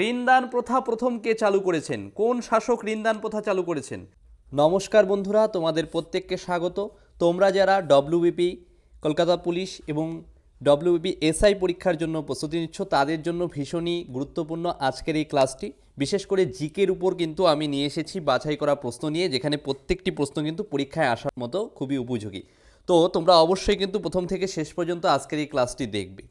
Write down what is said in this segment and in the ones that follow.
ঋণদান প্রথা প্রথম কে চালু করেছেন? কোন শাসক ঋণদান প্রথা চালু করেছেন? নমস্কার বন্ধুরা, তোমাদের প্রত্যেককে স্বাগত। তোমরা যারা ডব্লিউবিপি কলকাতা পুলিশ এবং ডব্লিউবিপি এসআই পরীক্ষার জন্য প্রস্তুতি নিচ্ছ, তাদের জন্য ভীষণই গুরুত্বপূর্ণ আজকের এই ক্লাসটি। বিশেষ করে জিকের উপর কিন্তু আমি নিয়ে এসেছি বাছাই করা প্রশ্ন নিয়ে, যেখানে প্রত্যেকটি প্রশ্ন কিন্তু পরীক্ষায় আসার মতো খুবই উপযোগী। তো তোমরা অবশ্যই কিন্তু প্রথম থেকে শেষ পর্যন্ত আজকের এই ক্লাসটি দেখবে।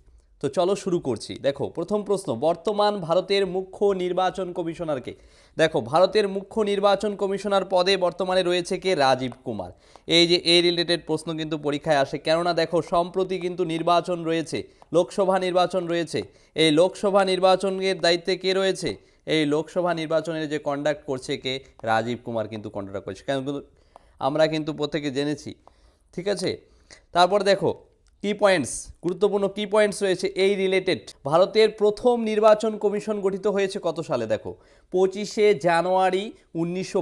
তো চলো শুরু করছি। দেখো, প্রথম প্রশ্ন, বর্তমান ভারতের মুখ্য নির্বাচন কমিশনারকে। দেখো, ভারতের মুখ্য নির্বাচন কমিশনার পদে বর্তমানে রয়েছে কে? রাজীব কুমার। এই যে, এই রিলেটেড প্রশ্ন কিন্তু পরীক্ষায় আসে, কেননা দেখো, সম্প্রতি কিন্তু নির্বাচন রয়েছে, লোকসভা নির্বাচন রয়েছে। এই লোকসভা নির্বাচনের দায়িত্বে কে রয়েছে? এই লোকসভা নির্বাচনের যে কন্ডাক্ট করছে কে? রাজীব কুমার কিন্তু কন্ডাক্ট করছে। কেন? আমরা কিন্তু প্রত্যেকে জেনেছি, ঠিক আছে? তারপর দেখো কি পয়েন্টস গুরুত্বপূর্ণ কি পয়েন্টস রয়েছে এই রিলেটেড ভারতের প্রথম নির্বাচন কমিশন গঠিত হয়েছে কত সালে? দেখো, পঁচিশে জানুয়ারি উনিশশো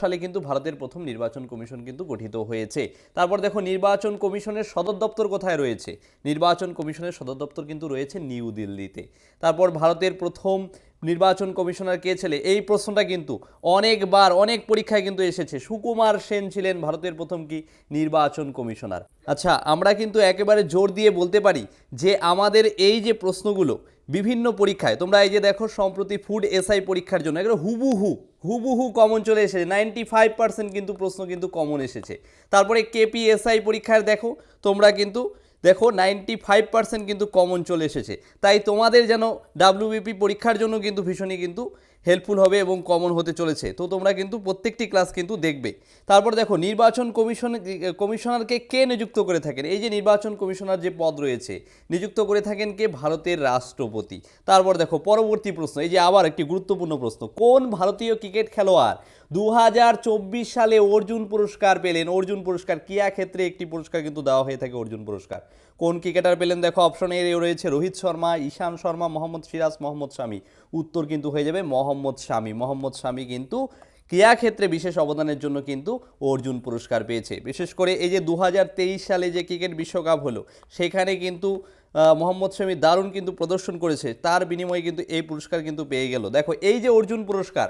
সালে কিন্তু ভারতের প্রথম নির্বাচন কমিশন কিন্তু গঠিত হয়েছে। তারপর দেখো, নির্বাচন কমিশনের সদর দপ্তর কোথায় রয়েছে? নির্বাচন কমিশনের সদর দপ্তর কিন্তু রয়েছে নিউ দিল্লিতে। তারপর ভারতের প্রথম নির্বাচন কমিশনার কে ছেলে? এই প্রশ্নটা কিন্তু অনেকবার, অনেক পরীক্ষায় কিন্তু এসেছে। সুকুমার সেন ছিলেন ভারতের প্রথম কি? নির্বাচন কমিশনার। আচ্ছা আমরা কিন্তু একেবারে জোর দিয়ে বলতে পারি যে আমাদের এই যে প্রশ্নগুলো বিভিন্ন পরীক্ষায়, তোমরা এই যে দেখো সম্প্রতি ফুড এসআই পরীক্ষার জন্য এগুলো হুবুহু হুবুহু কমন চলে এসেছে। নাইনটি ফাইভ পার্সেন্ট কিন্তু প্রশ্ন কিন্তু কমন এসেছে। তারপরে কেপিএসআই পরীক্ষার দেখো, তোমরা কিন্তু দেখো নাইনটি ফাইভ পার্সেন্ট কিন্তু কমন চলে এসেছে। তাই তোমাদের যেন ডাব্লিউবিপি পরীক্ষার জন্য কিন্তু ভীষণই কিন্তু হেল্পফুল হবে এবং কমন হতে চলেছে। তো তোমরা কিন্তু প্রত্যেকটি ক্লাস কিন্তু দেখবে। তারপর দেখো, নির্বাচন কমিশন, কমিশনারকে কে নিযুক্ত করে থাকেন? এই যে নির্বাচন কমিশনার যে পদ রয়েছে, নিযুক্ত করে থাকেন কে? ভারতের রাষ্ট্রপতি। তারপর দেখো, পরবর্তী প্রশ্ন, এই যে আবার একটি গুরুত্বপূর্ণ প্রশ্ন, কোন ভারতীয় ক্রিকেট খেলোয়াড় দু হাজার চব্বিশ সালে অর্জুন পুরস্কার পেলেন? অর্জুন পুরস্কার কিয়া ক্ষেত্রে একটি পুরস্কার কিন্তু দেওয়া হয়ে থাকে, অর্জুন পুরস্কার। কোন ক্রিকেটার পেলেন? দেখো অপশন এ রয়েছে রোহিত শর্মা, ঈশান শর্মা, মোহাম্মদ সিরাজ, মোহাম্মদ স্বামী উত্তর কিন্তু হয়ে যাবে মোহাম্মদ স্বামী মোহাম্মদ স্বামী কিন্তু ক্রিয়া ক্ষেত্রে বিশেষ অবদানের জন্য কিন্তু অর্জুন পুরস্কার পেয়েছে। বিশেষ করে এই যে দু হাজার তেইশ সালে যে ক্রিকেট বিশ্বকাপ হলো, সেখানে কিন্তু মোহাম্মদ শমি দারুণ কিন্তু প্রদর্শন করেছে। তার বিনিময়ে কিন্তু এই পুরস্কার কিন্তু পেয়ে গেল। দেখো, এই যে অর্জুন পুরস্কার,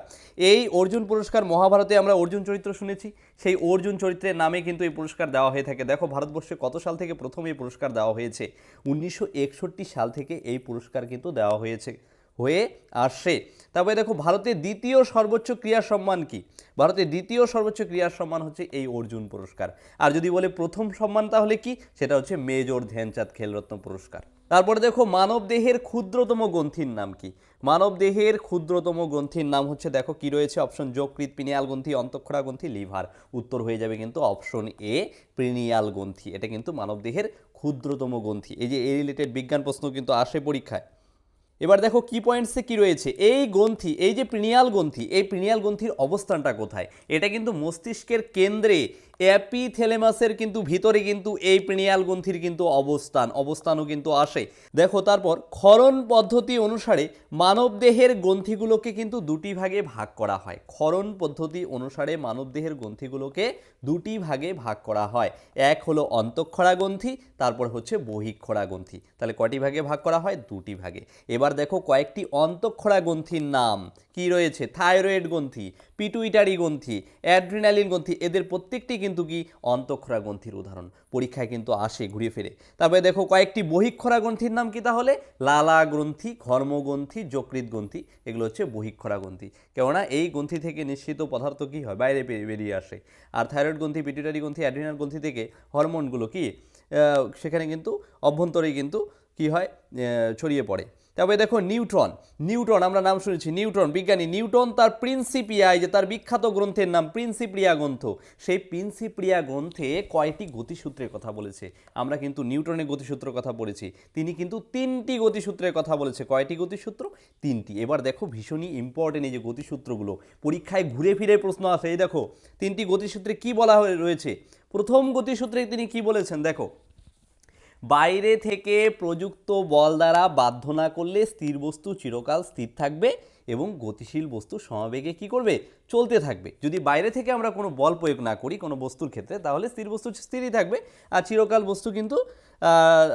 এই অর্জুন পুরস্কার মহাভারতে আমরা অর্জুন চরিত্র শুনেছি। সেই অর্জুন চরিত্রের নামে কিন্তু এই পুরস্কার দেওয়া হয়ে থাকে। দেখো, ভারতবর্ষে কত সাল থেকে প্রথম এই পুরস্কার দেওয়া হয়েছে? উনিশশো একষট্টি সাল থেকে এই পুরস্কার কিন্তু দেওয়া হয়েছে। হয়ে আসে। তারপরে দেখো, ভারতের দ্বিতীয় সর্বোচ্চ ক্রীড়া সম্মান কি? ভারতের দ্বিতীয় সর্বোচ্চ ক্রীড়া সম্মান হচ্ছে এই অর্জুন পুরস্কার। আর যদি বলে প্রথম সম্মান তাহলে কি? সেটা হচ্ছে মেজর ধ্যানচাঁদ খেলরত্ন পুরস্কার। তারপরে দেখো, মানব দেহের ক্ষুদ্রতম গ্রন্থির নাম কি? মানব দেহের ক্ষুদ্রতম গ্রন্থির নাম হচ্ছে, দেখো কি রয়েছে? অপশন যকৃত পিনিয়াল গ্রন্থি, অন্তঃক্ষরা গ্রন্থি লিভার উত্তর হয়ে যাবে কিন্তু অপশন এ প্রিনিয়াল গ্রন্থি। এটা কিন্তু মানব দেহের ক্ষুদ্রতম গ্রন্থি। এই যে এই রিলেটেড বিজ্ঞান প্রশ্ন কিন্তু আসে পরীক্ষায়। এবার দেখো কি পয়েন্টসে কি রয়েছে? এই গ্রন্থি, এই যে প্রিনিয়াল গ্রন্থি, এই প্রিনিয়াল গ্রন্থির অবস্থানটা কোথায়? এটা কিন্তু মস্তিষ্কের কেন্দ্রে অ্যাপিথেলেমাসের কিন্তু ভিতরে কিন্তু এই প্রিনিয়াল গ্রন্থির কিন্তু অবস্থান, অবস্থানও কিন্তু আসে। দেখো, তারপর ক্ষরণ পদ্ধতি অনুসারে মানবদেহের গ্রন্থিগুলোকে কিন্তু দুটি ভাগে ভাগ করা হয়। ক্ষরণ পদ্ধতি অনুসারে মানবদেহের গ্রন্থিগুলোকে দুটি ভাগে ভাগ করা হয়। এক হলো অন্তঃক্ষরা গ্রন্থি, তারপর হচ্ছে বহিক্ষরা গ্রন্থি। তাহলে কটি ভাগে ভাগ করা হয়? দুটি ভাগে। এবার দেখো, কয়েকটি অন্তঃক্ষরা গ্রন্থির নাম কি রয়েছে? থাইরয়েড গ্রন্থি, পিটুইটারি গ্রন্থি, অ্যাড্রিনালিন গ্রন্থি, এদের প্রত্যেকটি কিন্তু কি অন্তঃক্ষরা গ্রন্থির উদাহরণ। পরীক্ষায় কিন্তু আসে ঘুরে ফিরে। তারপরে দেখো কয়েকটি বহিক্ষরা গ্রন্থির নাম কি তাহলে? লালা গ্রন্থি ঘর্মগ্রন্থি যকৃত গ্রন্থি এগুলো হচ্ছে বহিক্ষরা গ্রন্থি কেননা এই গ্রন্থি থেকে নিশ্চিত পদার্থ কি হয়? বাইরে বেরিয়ে- আসে। আর থাইরয়েড গ্রন্থি পিটুইটারি গ্রন্থি, অ্যাড্রিনাল গ্রন্থি থেকে হরমোনগুলো কি? সেখানে কিন্তু অভ্যন্তরেই কিন্তু কি হয়? ছড়িয়ে পড়ে। তারপরে দেখো নিউট্রন নিউটন আমরা নাম শুনেছি নিউটন বিজ্ঞানী নিউটন তার প্রিন্সিপিয়ায় যে তার বিখ্যাত গ্রন্থের নাম প্রিন্সিপ্রিয়া গ্রন্থ। সেই প্রিন্সিপ্রিয়া গ্রন্থে কয়টি গতিসূত্রের কথা বলেছে। আমরা কিন্তু নিউটনের গতিসূত্রের কথা পড়েছি। তিনি কিন্তু তিনটি গতিসূত্রের কথা বলেছে। কয়টি গতিসূত্র? তিনটি। এবার দেখো ভীষণই ইম্পর্টেন্ট এই যে গতিসূত্রগুলো। পরীক্ষায় ঘুরে ফিরে প্রশ্ন আসে। এই দেখো, তিনটি গতিসূত্রে কি বলা হয়ে রয়েছে? প্রথম গতিসূত্রে তিনি কি বলেছেন? দেখো বাইরে থেকে প্রযুক্ত বল দ্বারা বাধ্য না করলে স্থির বস্তু চিরকাল স্থির থাকবে এবং গতিশীল বস্তু সমাবেগে কি করবে? চলতে থাকবে। যদি বাইরে থেকে আমরা কোনো বল প্রয়োগ না করি কোনো বস্তুর ক্ষেত্রে, তাহলে স্থির বস্তু স্থিরই থাকবে। আর চিরকাল বস্তু কিন্তু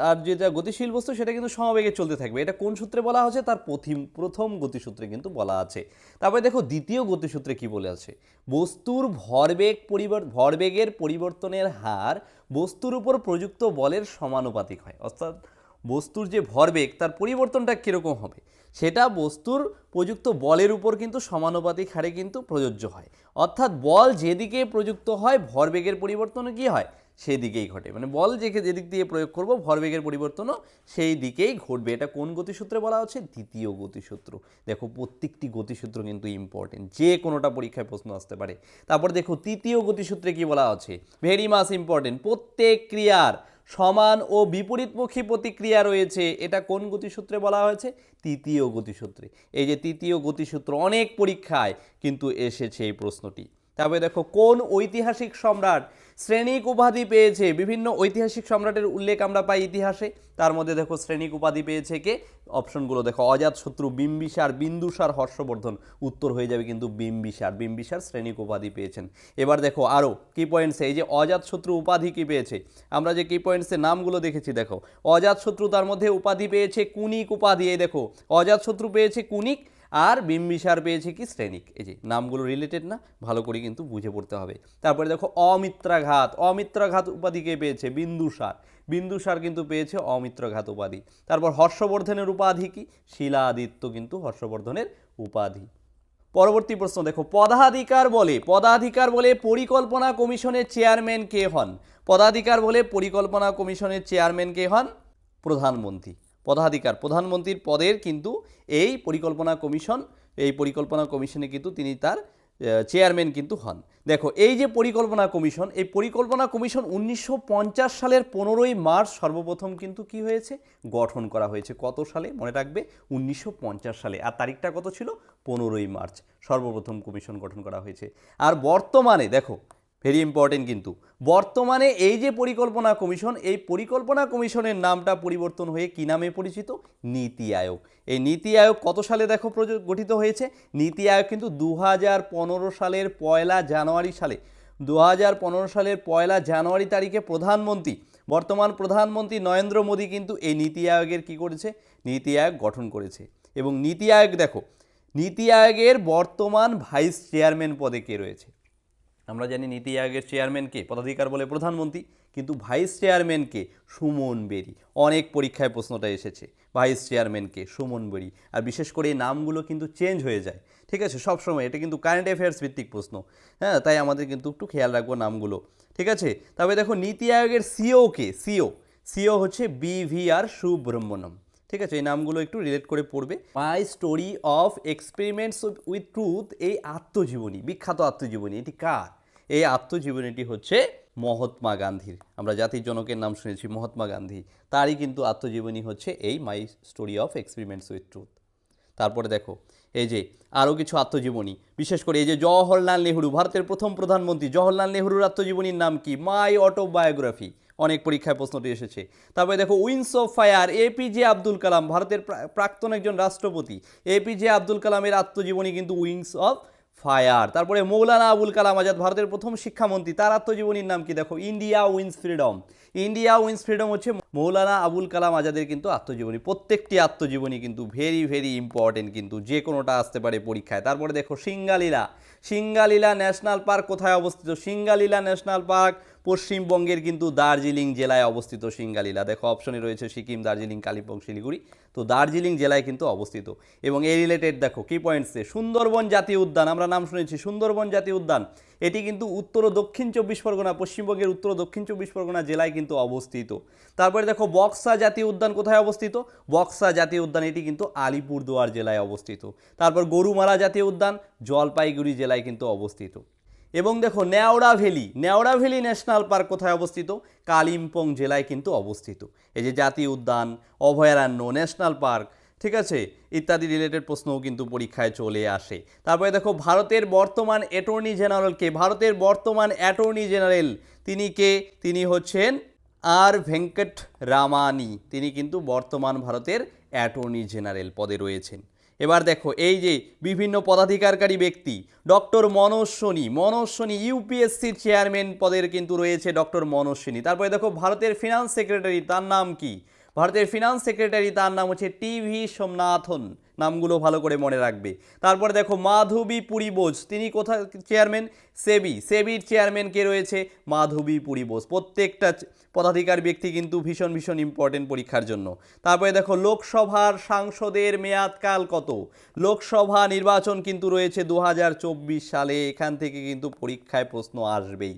আর যেটা গতিশীল বস্তু সেটা কিন্তু সমবেগে চলতে থাকবে। এটা কোন সূত্রে বলা হচ্ছে তার প্রথম প্রথম গতিসূত্রে কিন্তু বলা আছে। তারপরে দেখো, দ্বিতীয় গতিসূত্রে কি বলে আছে? বস্তুর ভরবেগ পরিবর, ভরবেগের পরিবর্তনের হার বস্তুর উপর প্রযুক্ত বলের সমানুপাতিক হয়। অর্থাৎ বস্তুর যে ভরবেগ, তার পরিবর্তনটা কীরকম হবে? সেটা বস্তুর প্রযুক্ত বলের উপর কিন্তু সমানুপাতিক হারে কিন্তু প্রযোজ্য হয়। অর্থাৎ বল যেদিকে প্রযুক্ত হয়, ভরবেগের পরিবর্তনও কী হয়? সেই দিকেই ঘটে। মানে বল যে যেদিক দিয়ে প্রয়োগ করব, ভরবেগের পরিবর্তনও সেই দিকেই ঘটবে। এটা কোন গতিসূত্রে বলা হচ্ছে? দ্বিতীয় গতিসূত্র। দেখো, প্রত্যেকটি গতিসূত্র কিন্তু ইম্পর্টেন্ট যে কোনোটা পরীক্ষায় প্রশ্ন আসতে পারে। তারপর দেখো, তৃতীয় গতিসূত্রে কি বলা আছে ভেরি মাস ইম্পর্টেন্ট প্রত্যেক ক্রিয়ার সমান ও বিপরীতমুখী প্রতিক্রিয়া রয়েছে। এটা কোন গতিসূত্রে বলা হয়েছে? তৃতীয় গতিসূত্রে। এই যে তৃতীয় গতিসূত্র অনেক পরীক্ষায় কিন্তু এসেছে এই প্রশ্নটি। তারপরে দেখো, কোন ঐতিহাসিক সম্রাট শ্রেণিক উপাধি পেয়েছে। বিভিন্ন ঐতিহাসিক সম্রাটের উল্লেখ আমরা পাই ইতিহাসে। তার মধ্যে দেখো শ্রেণিক উপাধি পেয়েছে কে? অপশনগুলো দেখো অজাতশত্রু বিম্বিসার, বিন্দুসার, হর্ষবর্ধন। উত্তর হয়ে যাবে কিন্তু বিম্বিসার। বিম্বিসার শ্রেণিক উপাধি পেয়েছেন। এবার দেখো আরও কি পয়েন্টসে এই যে অজাতশত্রু উপাধি কি পেয়েছে? আমরা যে কি পয়েন্টসে নামগুলো দেখেছি, দেখো। অজাতশত্রু তার মধ্যে উপাধি পেয়েছে কুনিক উপাধি এই দেখো অজাতশত্রু পেয়েছে কুনিক আর বিম্বিসার পেয়েছে কি শ্রেণিক। এই যে নামগুলো রিলেটেড না, ভালো করে কিন্তু বুঝে পড়তে হবে। তারপরে দেখো অমিত্রাঘাত। অমিত্রাঘাত উপাধি কে পেয়েছে? বিন্দুসার। বিন্দুসার কিন্তু পেয়েছে অমিত্রঘাত উপাধি। তারপর হর্ষবর্ধনের উপাধি কি? শিলাদিত্য কিন্তু হর্ষবর্ধনের উপাধি। পরবর্তী প্রশ্ন দেখো, পদাধিকার বলে পদাধিকার বলে পরিকল্পনা কমিশনের চেয়ারম্যান কে হন? পদাধিকার বলে পরিকল্পনা কমিশনের চেয়ারম্যান কে হন? প্রধানমন্ত্রী। পদাধিকার, প্রধানমন্ত্রীর পদের কিন্তু এই পরিকল্পনা কমিশন, এই পরিকল্পনা কমিশনে কিন্তু তিনি তার চেয়ারম্যান কিন্তু হন। দেখো, এই যে পরিকল্পনা কমিশন, এই পরিকল্পনা কমিশন উনিশশো পঞ্চাশ সালের পনেরোই মার্চ সর্বপ্রথম কিন্তু কি হয়েছে? গঠন করা হয়েছে। কত সালে? মনে রাখবে, উনিশশো পঞ্চাশ সালে। আর তারিখটা কত ছিল? পনেরোই মার্চ সর্বপ্রথম কমিশন গঠন করা হয়েছে। আর বর্তমানে, দেখো ভেরি ইম্পর্টেন্ট কিন্তু। বর্তমানে এই যে পরিকল্পনা কমিশন, এই পরিকল্পনা কমিশনের নামটা পরিবর্তন হয়ে কি নামে পরিচিত? নীতি আয়োগ। এই নীতি আয়োগ কত সালে দেখো গঠিত হয়েছে? নীতি আয়োগ কিন্তু দু হাজার পনেরো সালের পয়লা জানুয়ারি সালে। দু হাজার পনেরো সালের পয়লা জানুয়ারি তারিখে প্রধানমন্ত্রী, বর্তমান প্রধানমন্ত্রী নরেন্দ্র মোদী কিন্তু এই নীতি আয়োগের কি করেছে? নীতি আয়োগ গঠন করেছে। এবং নীতি আয়োগ দেখো, নীতি আয়োগের বর্তমান ভাইস চেয়ারম্যান পদে কে রয়েছে? আমরা জানি নীতি আয়োগের চেয়ারম্যানকে, পদাধিকার বলে প্রধানমন্ত্রী, কিন্তু ভাইস চেয়ারম্যানকে সুমন বেরি। অনেক পরীক্ষায় প্রশ্নটা এসেছে, ভাইস চেয়ারম্যানকে সুমন বেরি। আর বিশেষ করে এই নামগুলো কিন্তু চেঞ্জ হয়ে যায়। ঠিক আছে সবসময় এটা কিন্তু কারেন্ট অ্যাফেয়ার্স ভিত্তিক প্রশ্ন। হ্যাঁ তাই আমাদের কিন্তু একটু খেয়াল রাখব নামগুলো। ঠিক আছে, তবে দেখো নীতি আয়োগের সিও কে সিও সিও হচ্ছে বি ভি বিভিআর সুব্রহ্মণ্যম। ঠিক আছে, এই নামগুলো একটু রিলেট করে পড়বে। My story of experiments with truth এই আত্মজীবনী, বিখ্যাত আত্মজীবনী, এটি কার? এই আত্মজীবনীটি হচ্ছে মহাত্মা গান্ধীর। আমরা জাতির জনকের নাম শুনেছি মহাত্মা গান্ধী। তারই কিন্তু আত্মজীবনী হচ্ছে এই my story of experiments with truth তারপরে দেখো, এই যে আরও কিছু আত্মজীবনী, বিশেষ করে এই যে জওহরলাল নেহরু, ভারতের প্রথম প্রধানমন্ত্রী। জওহরলাল নেহরুর আত্মজীবনীর নাম কি? মাই অটোবায়োগ্রাফি অনেক পরীক্ষায় প্রশ্নটি এসেছে। তারপরে দেখো wings of fire APJ Abdul Kalam ভারতের প্রাক্তন একজন রাষ্ট্রপতি। এপিজে আব্দুল কালামের আত্মজীবনী কিন্তু উইংস অফ ফায়ার। তারপরে মৌলানা আবুল কালাম আজাদ, ভারতের প্রথম শিক্ষামন্ত্রী। তার আত্মজীবনীর নাম কি? দেখো India wins freedom India wins freedom হচ্ছে মৌলানা আবুল কালাম আজাদের কিন্তু আত্মজীবনী। প্রত্যেকটি আত্মজীবনী কিন্তু ভেরি ভেরি ইম্পর্টেন্ট কিন্তু যে কোনোটা আসতে পারে পরীক্ষায়। তারপরে দেখো, সিঙ্গালীলা। সিঙ্গালীলা ন্যাশনাল পার্ক কোথায় অবস্থিত? সিঙ্গালীলা ন্যাশনাল পার্ক পশ্চিমবঙ্গের কিন্তু দার্জিলিং জেলায় অবস্থিত সিঙ্গালীলা। দেখো অপশনে রয়েছে সিকিম, দার্জিলিং, কালিম্পং, শিলিগুড়ি। তো দার্জিলিং জেলায় কিন্তু অবস্থিত। এবং এই রিলেটেড দেখো কি পয়েন্টসে সুন্দরবন জাতীয় উদ্যান, আমরা নাম শুনেছি, সুন্দরবন জাতীয় উদ্যান। এটি কিন্তু উত্তর ও দক্ষিণ চব্বিশ পরগনা, পশ্চিমবঙ্গের উত্তর ও দক্ষিণ চব্বিশ পরগনা জেলায় কিন্তু অবস্থিত। তারপরে দেখো, বক্সা জাতীয় উদ্যান কোথায় অবস্থিত? বক্সা জাতীয় উদ্যান, এটি কিন্তু আলিপুরদুয়ার জেলায় অবস্থিত। তারপর গরুমারা জাতীয় উদ্যান, জলপাইগুড়ি জেলায় কিন্তু অবস্থিত। এবং দেখো Neora valley Neora valley national park কোথায় অবস্থিত? কালিম্পং জেলায় কিন্তু অবস্থিত। এই যে জাতীয় উদ্যান, অভয়ারণ্য, ন্যাশনাল পার্ক, ঠিক আছে? ইত্যাদি রিলেটেড প্রশ্নও কিন্তু পরীক্ষায় চলে আসে। তারপরে দেখো ভারতের বর্তমান অ্যাটর্নি জেনারেল কে? ভারতের বর্তমান অ্যাটর্নি জেনারেল তিনি কে? তিনি হচ্ছেন আর ভেঙ্কট রামানি। তিনি কিন্তু বর্তমান ভারতের অ্যাটর্নি জেনারেল পদে রয়েছেন। এবার দেখো, এই যে বিভিন্ন পদাধিকারকারী ব্যক্তি, ডক্টর মনোজ সোনি মনোজ সোনি ইউপিএসসির চেয়ারম্যান পদের কিন্তু রয়েছে ডক্টর মনোজ সোনি। তারপরে দেখো, ভারতের ফিনান্স সেক্রেটারি তার নাম কি? ভারতের ফিনান্স সেক্রেটারি তার নাম হচ্ছে টিভি সোমনাথন, নামগুলো ভালো করে মনে রাখবে। তারপরে দেখো, মাধবী পুরী বোস তিনি কোথায়, চেয়ারম্যান? সেবি, সেবির চেয়ারম্যান কে রয়েছে? মাধবী পুরী বোস প্রত্যেকটা পদাধিকার ব্যক্তি কিন্তু ভীষণ ভীষণ ইম্পর্টেন্ট পরীক্ষার জন্য। তারপরে দেখো, লোকসভার সাংসদের মেয়াদকাল কত? লোকসভা নির্বাচন কিন্তু রয়েছে দু হাজার চব্বিশ সালে, এখান থেকে কিন্তু পরীক্ষায় প্রশ্ন আসবেই।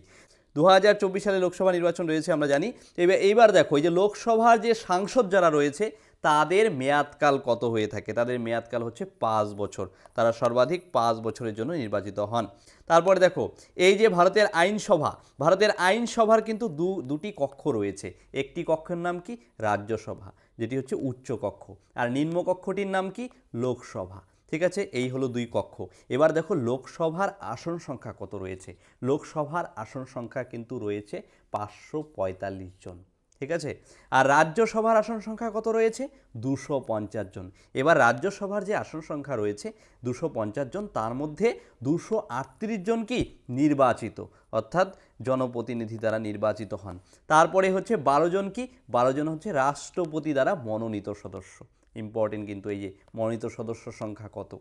দু হাজার চব্বিশ সালে লোকসভা নির্বাচন রয়েছে, আমরা জানি। এবার, এইবার দেখো, এই যে লোকসভার যে সাংসদ যারা রয়েছে তাদের মেয়াদকাল কত হয়ে থাকে? তাদের মেয়াদকাল হচ্ছে পাঁচ বছর। তারা সর্বাধিক পাঁচ বছরের জন্য নির্বাচিত হন। তারপরে দেখো, এই যে ভারতের আইনসভা, ভারতের আইনসভার কিন্তু দু, দুটি কক্ষ রয়েছে। একটি কক্ষের নাম কি? রাজ্যসভা, যেটি হচ্ছে উচ্চ কক্ষ। আর নিম্ন কক্ষটির নাম কি? লোকসভা। ঠিক আছে? এই হলো দুই কক্ষ। এবার দেখো, লোকসভার আসন সংখ্যা কত রয়েছে? লোকসভার আসন সংখ্যা কিন্তু রয়েছে পাঁচশো পঁয়তাল্লিশ জন। ঠিক আছে? আর রাজ্যসভার আসন সংখ্যা কত রয়েছে? দুশো পঞ্চাশ জন। এবার রাজ্যসভার যে আসন সংখ্যা রয়েছে, দুশো পঞ্চাশ জন, তার মধ্যে দুশো আটত্রিশ জন কি? নির্বাচিত। অর্থাৎ জনপ্রতিনিধি দ্বারা নির্বাচিত হন। তারপরে হচ্ছে বারো জন কি? বারো জন হচ্ছে রাষ্ট্রপতি দ্বারা মনোনীত সদস্য। ইম্পর্টেন্ট কিন্তু এই যে মনোনীত সদস্য সংখ্যা কত?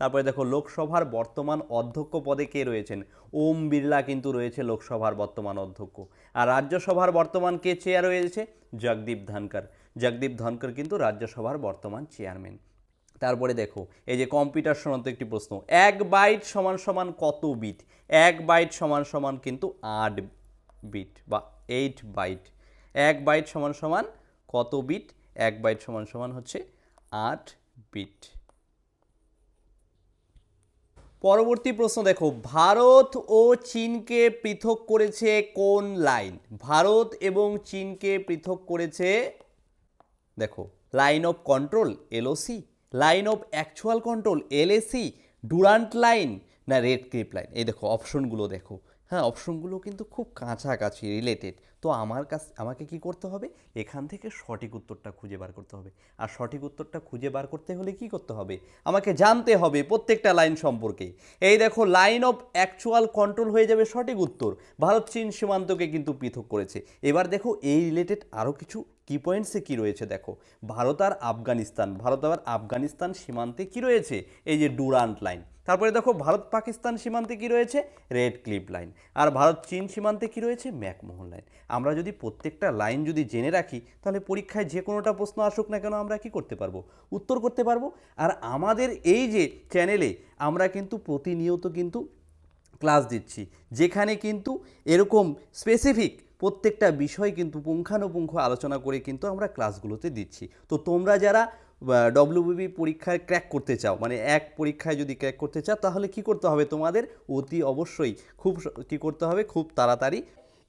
তারপরে দেখো লোকসভার বর্তমান অধ্যক্ষ পদে কে রয়েছেন? ওম বিড়লা কিন্তু রয়েছে লোকসভার বর্তমান অধ্যক্ষ। আর রাজ্যসভার বর্তমান কে চেয়ার রয়েছে? জগদীপ ধনকর জগদীপ ধনকর কিন্তু রাজ্যসভার বর্তমান চেয়ারম্যান তারপরে দেখো, এই যে কম্পিউটার সনান্ত একটি প্রশ্ন। এক বাইট সমান সমান কত বিট এক বাইট সমান সমান কিন্তু আট বিট বা এইট বাইট এক বাইট সমান সমান কত বিট এক বাইট সমান সমান হচ্ছে আট বিট পরবর্তী প্রশ্ন দেখো, ভারত ও চীনকে পৃথক করেছে কোন লাইন? ভারত এবং চীনকে পৃথক করেছে, দেখো, line of control, LOC, line of actual control, LAC, Durand line, না রেড ক্রিপ লাইন। এই দেখো, অপশনগুলো দেখো। হ্যাঁ অপশনগুলো কিন্তু খুব কাছাকাছি রিলেটেড তো আমার কাছ, আমাকে কি করতে হবে? এখান থেকে সঠিক উত্তরটা খুঁজে বার করতে হবে। আর সঠিক উত্তরটা খুঁজে বার করতে হলে কি করতে হবে? আমাকে জানতে হবে প্রত্যেকটা লাইন সম্পর্কে। এই দেখো, লাইন অফ অ্যাকচুয়াল কন্ট্রোল হয়ে যাবে সঠিক উত্তর। ভারত চীন সীমান্তকে কিন্তু পৃথক করেছে। এবার দেখো, এই রিলেটেড আরও কিছু কি পয়েন্টসে কি রয়েছে দেখো? ভারত আর আফগানিস্তান, ভারত আর আফগানিস্তান সীমান্তে কি রয়েছে? এই যে ডুরান্ট লাইন তারপরে দেখো, ভারত পাকিস্তান সীমান্তে কি রয়েছে? রেড ক্লিপ লাইন আর ভারত চীন সীমান্তে কি রয়েছে? ম্যাকমোহন লাইন আমরা যদি প্রত্যেকটা লাইন যদি জেনে রাখি, তাহলে পরীক্ষায় যে কোনোটা প্রশ্ন আসুক না কেন আমরা কি করতে পারব? উত্তর করতে পারব। আর আমাদের এই যে চ্যানেলে আমরা কিন্তু প্রতিনিয়ত কিন্তু ক্লাস দিচ্ছি। যেখানে কিন্তু এরকম স্পেসিফিক প্রত্যেকটা বিষয় কিন্তু পুঙ্খানুপুঙ্খ আলোচনা করে কিন্তু আমরা ক্লাসগুলোতে দিচ্ছি। তো তোমরা যারা ডব্লিউবিবি পরীক্ষায় ক্র্যাক করতে চাও মানে এক পরীক্ষায় যদি ক্র্যাক করতে চাও, তাহলে কি করতে হবে তোমাদের? অতি অবশ্যই খুব কি করতে হবে? খুব তাড়াতাড়ি।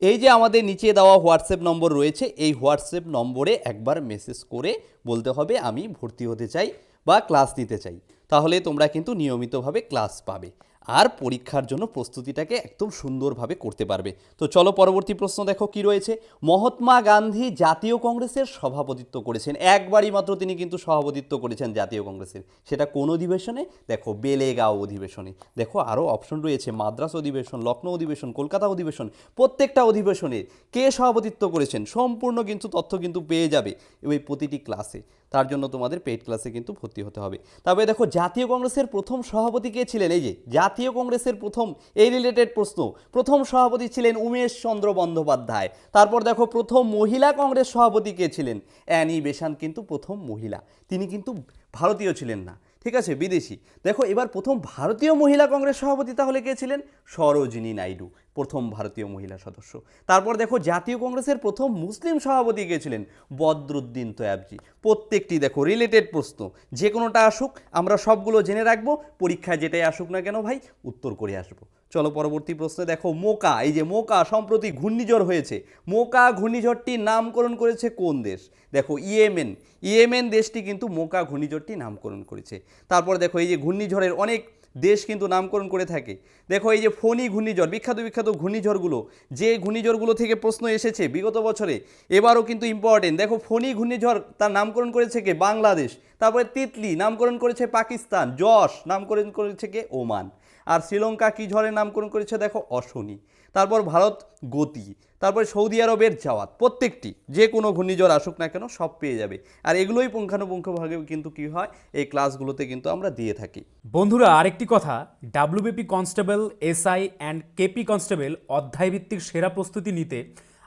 এই যে আমাদের নিচে দেওয়া হোয়াটসঅ্যাপ নম্বর রয়েছে, এই হোয়াটসঅ্যাপ নম্বরে একবার মেসেজ করে বলতে হবে, আমি ভর্তি হতে চাই বা ক্লাস নিতে চাই। তাহলে তোমরা কিন্তু নিয়মিতভাবে ক্লাস পাবে। আর পরীক্ষার জন্য প্রস্তুতিটাকে একদম সুন্দরভাবে করতে পারবে। তো চলো পরবর্তী প্রশ্ন দেখো কি রয়েছে। মহাত্মা গান্ধী জাতীয় কংগ্রেসের সভাপতিত্ব করেছেন। একবারই মাত্র তিনি কিন্তু সভাপতিত্ব করেছেন জাতীয় কংগ্রেসের। সেটা কোন অধিবেশনে? দেখো বেলেগাঁও অধিবেশনে। দেখো আরও অপশন রয়েছে, মাদ্রাস অধিবেশন লখনৌ অধিবেশন, কলকাতা অধিবেশন, প্রত্যেকটা অধিবেশনে কে সভাপতিত্ব করেছেন? সম্পূর্ণ কিন্তু তথ্য কিন্তু পেয়ে যাবে ওই প্রতিটি ক্লাসে তার জন্য তোমাদের পেইড ক্লাসে কিন্তু ভর্তি হতে হবে। তবে দেখো, জাতীয় কংগ্রেসের প্রথম সভাপতি কে ছিলেন? এই যে, জাতীয় কংগ্রেসের প্রথম, এই রিলেটেড প্রশ্ন, প্রথম সভাপতি ছিলেন উমেশ চন্দ্র বন্দ্যোপাধ্যায়। তারপর দেখো, প্রথম মহিলা কংগ্রেস সভাপতি কে ছিলেন? অ্যানি বেশান কিন্তু প্রথম মহিলা। তিনি কিন্তু ভারতীয় ছিলেন না। ঠিক আছে, বিদেশি। দেখো, এবার প্রথম ভারতীয় মহিলা কংগ্রেস সভাপতি তাহলে কে ছিলেন? সরোজিনী নাইডু, প্রথম ভারতীয় মহিলা সদস্য। তারপর দেখো, জাতীয় কংগ্রেসের প্রথম মুসলিম সভাপতি কে ছিলেন? বদরুদ্দিন তোয়াবজি। প্রত্যেকটি দেখো রিলেটেড প্রশ্ন। যে কোনোটা আসুক, আমরা সবগুলো জেনে রাখব। পরীক্ষায় যেটাই আসুক না কেন ভাই, উত্তর করে আসব। চলো পরবর্তী প্রশ্নে দেখো, মোকা, এই যে মোকা সম্প্রতি ঘূর্ণিঝড় হয়েছে। মোকা ঘূর্ণিঝড়টির নামকরণ করেছে কোন দেশ? দেখো, ইয়েমেন। ইয়েমেন দেশটি কিন্তু মোকা ঘূর্ণিঝড়টি নামকরণ করেছে। তারপর দেখো, এই যে ঘূর্ণিঝড়ের অনেক দেশ কিন্তু নামকরণ করে থাকে। দেখো, এই যে ফণি ঘূর্ণিঝড়, বিখ্যাত বিখ্যাত ঘূর্ণিঝড়গুলো, যে ঘূর্ণিঝড়গুলো থেকে প্রশ্ন এসেছে বিগত বছরে, এবারও কিন্তু ইম্পর্টেন্ট দেখো, ফণি ঘূর্ণিঝড় তার নামকরণ করেছে কে? বাংলাদেশ। তারপরে তিতলি নামকরণ করেছে পাকিস্তান। যশ নামকরণ করেছে কে? ওমান। আর শ্রীলঙ্কা কী ঝড়ের নামকরণ করেছে দেখো অশনি। তারপর ভারত গতি, তারপরে সৌদি আরবের জাওয়াত, প্রত্যেকটি, যে কোনো ঘূর্ণিঝড় আসুক না কেন সব পেয়ে যাবে। আর এগুলোই পুঙ্খানুপুঙ্খভাবে কিন্তু কি হয়, এই ক্লাসগুলোতে কিন্তু আমরা দিয়ে থাকি। বন্ধুরা, আরেকটি কথা WBP constable SI and KP constable অধ্যায়ভিত্তিক সেরা প্রস্তুতি নিতে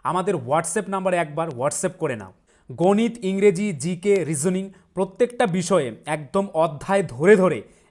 আমাদের হোয়াটসঅ্যাপ নাম্বারে একবার হোয়াটসঅ্যাপ করে নাও। গণিত, ইংরেজি জিকে রিজনিং প্রত্যেকটা বিষয়ে একদম অধ্যায় ধরে ধরে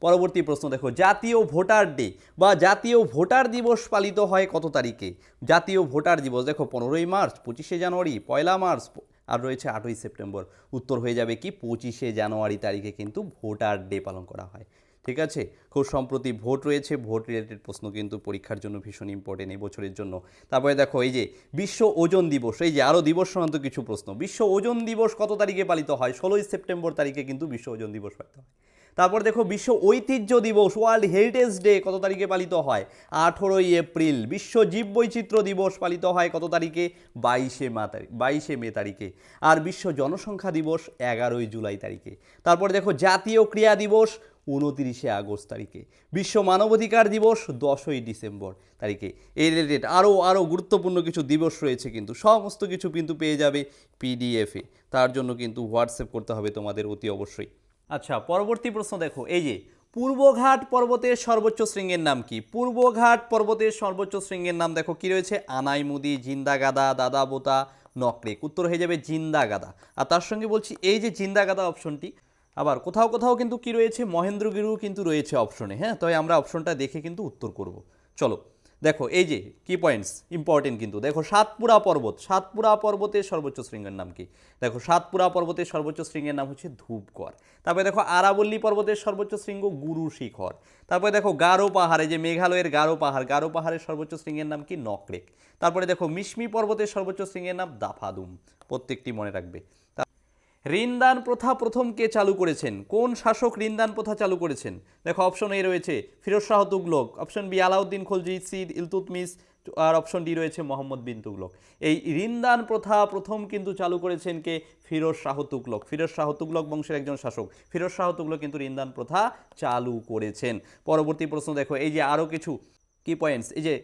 পরবর্তী প্রশ্ন দেখো, জাতীয় ভোটার ডে বা জাতীয় ভোটার দিবস পালিত হয় কত তারিখে? জাতীয় ভোটার দিবস, দেখো, পনেরোই মার্চ, পঁচিশে জানুয়ারি, পয়লা মার্চ আর রয়েছে আটই সেপ্টেম্বর। উত্তর হয়ে যাবে কি, পঁচিশে জানুয়ারি তারিখে কিন্তু ভোটার ডে পালন করা হয়। ঠিক আছে? খুব সম্প্রতি ভোট রয়েছে, ভোট রিলেটেড প্রশ্ন কিন্তু পরীক্ষার জন্য ভীষণ ইম্পর্টেন্ট এই বছরের জন্য। তারপরে দেখো, এই যে বিশ্ব ওজন দিবস, এই যে আরও দিবস সংক্রান্ত কিছু প্রশ্ন। বিশ্ব ওজন দিবস কত তারিখে পালিত হয়? ষোলোই সেপ্টেম্বর তারিখে কিন্তু বিশ্ব ওজন দিবস পালিত হয়। তারপর দেখো বিশ্ব ঐতিহ্য দিবস ওয়ার্ল্ড হেরিটেজ ডে কত তারিখে পালিত হয়? আঠেরোই এপ্রিল, বিশ্ব জীববৈচিত্র্য দিবস পালিত হয় কত তারিখে? বাইশে মা তারিখ বাইশে মে তারিখে। আর বিশ্ব জনসংখ্যা দিবস এগারোই জুলাই তারিখে। তারপর দেখো জাতীয় ক্রীড়া দিবস উনতিরিশে আগস্ট তারিখে। বিশ্ব মানবাধিকার দিবস দশই ডিসেম্বর তারিখে। এই রিলেটেড আরও আরও গুরুত্বপূর্ণ কিছু দিবস রয়েছে কিন্তু, সমস্ত কিছু কিন্তু পেয়ে যাবে পিডিএফে তার জন্য কিন্তু হোয়াটসঅ্যাপ করতে হবে তোমাদের অতি অবশ্যই। আচ্ছা পরবর্তী প্রশ্ন দেখো। এই যে, পূর্বঘাট পর্বতের সর্বোচ্চ শৃঙ্গের নাম কি? পূর্বঘাট পর্বতের সর্বোচ্চ শৃঙ্গের নাম দেখো, কি রয়েছে? আনাইমুদি, জিন্দাগাদা, দাদাবোতা, নকরেক। উত্তর হয়ে যাবে জিন্দাগাদা। আর তার সঙ্গে বলছি, এই যে জিন্দাগাদা অপশনটি, আবার কোথাও কোথাও কিন্তু কি রয়েছে? মহেন্দ্রগিরিও কিন্তু রয়েছে অপশনে হ্যাঁ? তবে আমরা অপশনটা দেখে কিন্তু উত্তর করব। চলো দেখো, এই যে কি পয়েন্টস ইম্পর্টেন্ট কিন্তু। দেখো, সাতপুরা পর্বত, সাতপুরা পর্বতের সর্বোচ্চ শৃঙ্গের নাম কি? দেখো, সাতপুরা পর্বতের সর্বোচ্চ শৃঙ্গের নাম হচ্ছে ধূপগড়। তারপরে দেখো, আরাবল্লী পর্বতের সর্বোচ্চ শৃঙ্গ গুরু শিখর। তারপরে দেখো, গারো পাহাড়ে যে মেঘালয়ের গারো পাহাড়, গারো পাহাড়ের সর্বোচ্চ শৃঙ্গের নাম কি? নকরেক। তারপরে দেখো, মিশমি পর্বতের সর্বোচ্চ শৃঙ্গের নাম দাফাদুম। প্রত্যেকটি মনে রাখবে। ঋণদান প্রথা প্রথম কে চালু করেছেন? কোন শাসক ঋণদান প্রথা চালু করেছেন? দেখো অপশন এ রয়েছে ফিরোজ শাহ তুগলক অপশন বি আলাউদ্দিন খলজি সিদ ইলতুতমিস আর অপশন ডি রয়েছে মোহাম্মদ বিন তুগলক। এই ঋণদান প্রথা প্রথম কিন্তু চালু করেছেন কে? ফিরোজ শাহ তুগলক। ফিরোজ শাহ তুগলক বংশের একজন শাসক। ফিরোজ শাহ তুগলক কিন্তু ঋণদান প্রথা চালু করেছেন। পরবর্তী প্রশ্ন দেখো, এই যে আরও কিছু কি পয়েন্টস এই যে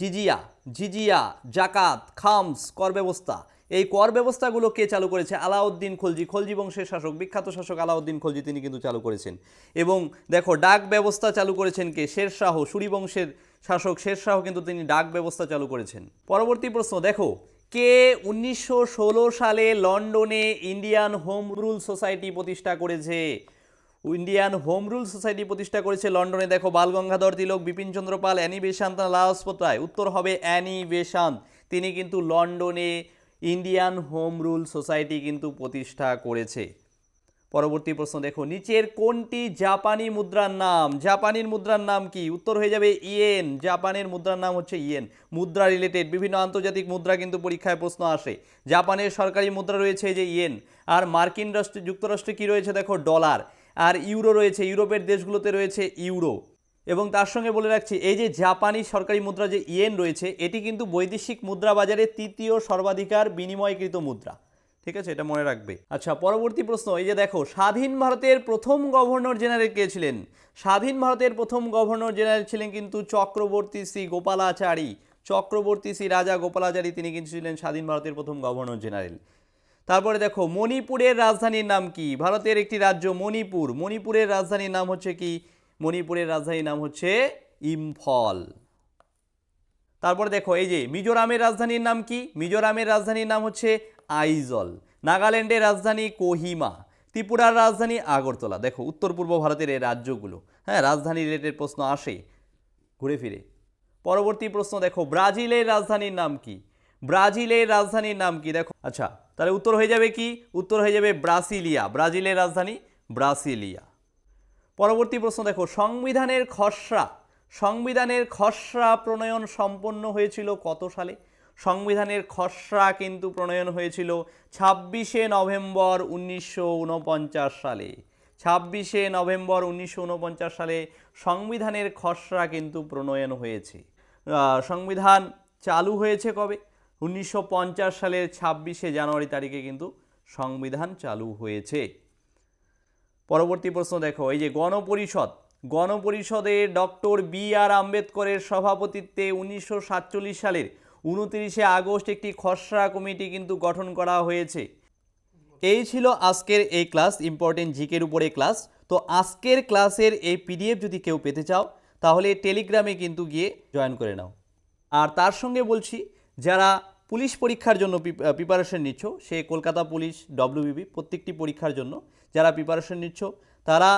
জিজিয়া জিজিয়া, জাকাত, খামস কর ব্যবস্থা এই কর ব্যবস্থাগুলো কে চালু করেছে? আলাউদ্দিন খলজি। খলজি বংশের শাসক, বিখ্যাত শাসক আলাউদ্দিন খলজি তিনি কিন্তু চালু করেছেন। এবং দেখো, ডাক ব্যবস্থা চালু করেছেন কে? শেরশাহ সুরি বংশের শাসক শেরশাহ কিন্তু তিনি ডাক ব্যবস্থা চালু করেছেন। পরবর্তী প্রশ্ন, দেখো, কে উনিশশো ষোলো সালে লন্ডনে ইন্ডিয়ান হোম রুল সোসাইটি প্রতিষ্ঠা করেছে? ইন্ডিয়ান হোম রুল সোসাইটি প্রতিষ্ঠা করেছে লন্ডনে। দেখো, বাল গঙ্গাধর তিলক, বিপিন চন্দ্র পাল, অ্যানি বেশান্ত রায় উত্তর হবে অ্যানি বেশান্ত। তিনি কিন্তু লন্ডনে ইন্ডিয়ান হোম রুল সোসাইটি কিন্তু প্রতিষ্ঠা করেছে। পরবর্তী প্রশ্ন দেখো, নিচের কোনটি জাপানি মুদ্রার নাম? জাপানির মুদ্রার নাম কি? উত্তর হয়ে যাবে ইয়েন। জাপানের মুদ্রার নাম হচ্ছে ইয়েন। মুদ্রা রিলেটেড বিভিন্ন আন্তর্জাতিক মুদ্রা কিন্তু পরীক্ষায় প্রশ্ন আসে। জাপানের সরকারি মুদ্রা রয়েছে যে ইয়েন। আর মার্কিন রাষ্ট্র, যুক্তরাষ্ট্রে কি রয়েছে দেখো? ডলার। আর ইউরো রয়েছে, ইউরোপের দেশগুলোতে রয়েছে ইউরো। এবং তার সঙ্গে বলে রাখছি, এই যে জাপানি সরকারি মুদ্রা যে ইয়েন রয়েছে, এটি কিন্তু বৈদেশিক মুদ্রা বাজারে তৃতীয় সর্বাধিকার বিনিময়কৃত মুদ্রা। ঠিক আছে? এটা মনে রাখবে। আচ্ছা পরবর্তী প্রশ্ন, এই যে দেখো, স্বাধীন ভারতের প্রথম গভর্নর জেনারেল কে ছিলেন? স্বাধীন ভারতের প্রথম গভর্নর জেনারেল ছিলেন কিন্তু চক্রবর্তী শ্রী গোপালাচারী। চক্রবর্তী শ্রী রাজা গোপালাচারী, তিনি কিন্তু ছিলেন স্বাধীন ভারতের প্রথম গভর্নর জেনারেল। তারপরে দেখো, মণিপুরের রাজধানীর নাম কি? ভারতের একটি রাজ্য মণিপুর। মণিপুরের রাজধানীর নাম হচ্ছে কি? মণিপুরের রাজধানীর নাম হচ্ছে ইম্ফল। তারপরে দেখো, এই যে মিজোরামের রাজধানীর নাম কি? মিজোরামের রাজধানীর নাম হচ্ছে আইজল। নাগাল্যান্ডের রাজধানী কোহিমা। ত্রিপুরার রাজধানী আগরতলা। দেখো, উত্তর পূর্ব ভারতের এই রাজ্যগুলো। হ্যাঁ রাজধানী রিলেটেড প্রশ্ন আসে ঘুরে ফিরে। পরবর্তী প্রশ্ন দেখো, ব্রাজিলের রাজধানীর নাম কি? ব্রাজিলের রাজধানীর নাম কি? দেখো আচ্ছা তাহলে উত্তর হয়ে যাবে কি? উত্তর হয়ে যাবে ব্রাসিলিয়া। ব্রাজিলের রাজধানী ব্রাসিলিয়া। পরবর্তী প্রশ্ন দেখো, সংবিধানের খসড়া সংবিধানের খসড়া প্রণয়ন সম্পন্ন হয়েছিল কত সালে? সংবিধানের খসড়া কিন্তু প্রণয়ন হয়েছিল ছাব্বিশে নভেম্বর উনিশশো উনপঞ্চাশ সালে। ছাব্বিশে নভেম্বর উনিশশো উনপঞ্চাশ সালে সংবিধানের খসড়া কিন্তু প্রণয়ন হয়েছে। সংবিধান চালু হয়েছে কবে? উনিশশো পঞ্চাশ সালের ছাব্বিশে জানুয়ারি তারিখে কিন্তু সংবিধান চালু হয়েছে। পরবর্তী প্রশ্ন দেখো, এই যে গণপরিষদ গণপরিষদে ডক্টর বি আর আম্বেদকরের সভাপতিত্বে উনিশশো সাতচল্লিশ সালের উনতিরিশে আগস্ট একটি খসড়া কমিটি কিন্তু গঠন করা হয়েছে। এই ছিল আজকের এই ক্লাস ইম্পর্টেন্ট জিকের উপরে ক্লাস। তো আজকের ক্লাসের এই পিডিএফ যদি কেউ পেতে চাও, তাহলে টেলিগ্রামে কিন্তু গিয়ে জয়েন করে নাও। আর তার সঙ্গে বলছি, যারা পুলিশ পরীক্ষার জন্য প্রিপারেশন নিচ্ছ। সে কলকাতা পুলিশ ডব্লিউবিবি প্রত্যেকটি পরীক্ষার জন্য যারা প্রিপারেশন নিচ্ছ, তারা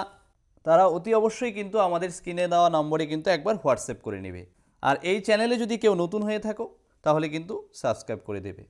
তারা অতি অবশ্যই কিন্তু আমাদের স্ক্রিনে দেওয়া নম্বরে কিন্তু একবার হোয়াটসঅ্যাপ করে নেবে। আর এই চ্যানেলে যদি কেউ নতুন হয়ে থাকো, তাহলে কিন্তু সাবস্ক্রাইব করে দেবে।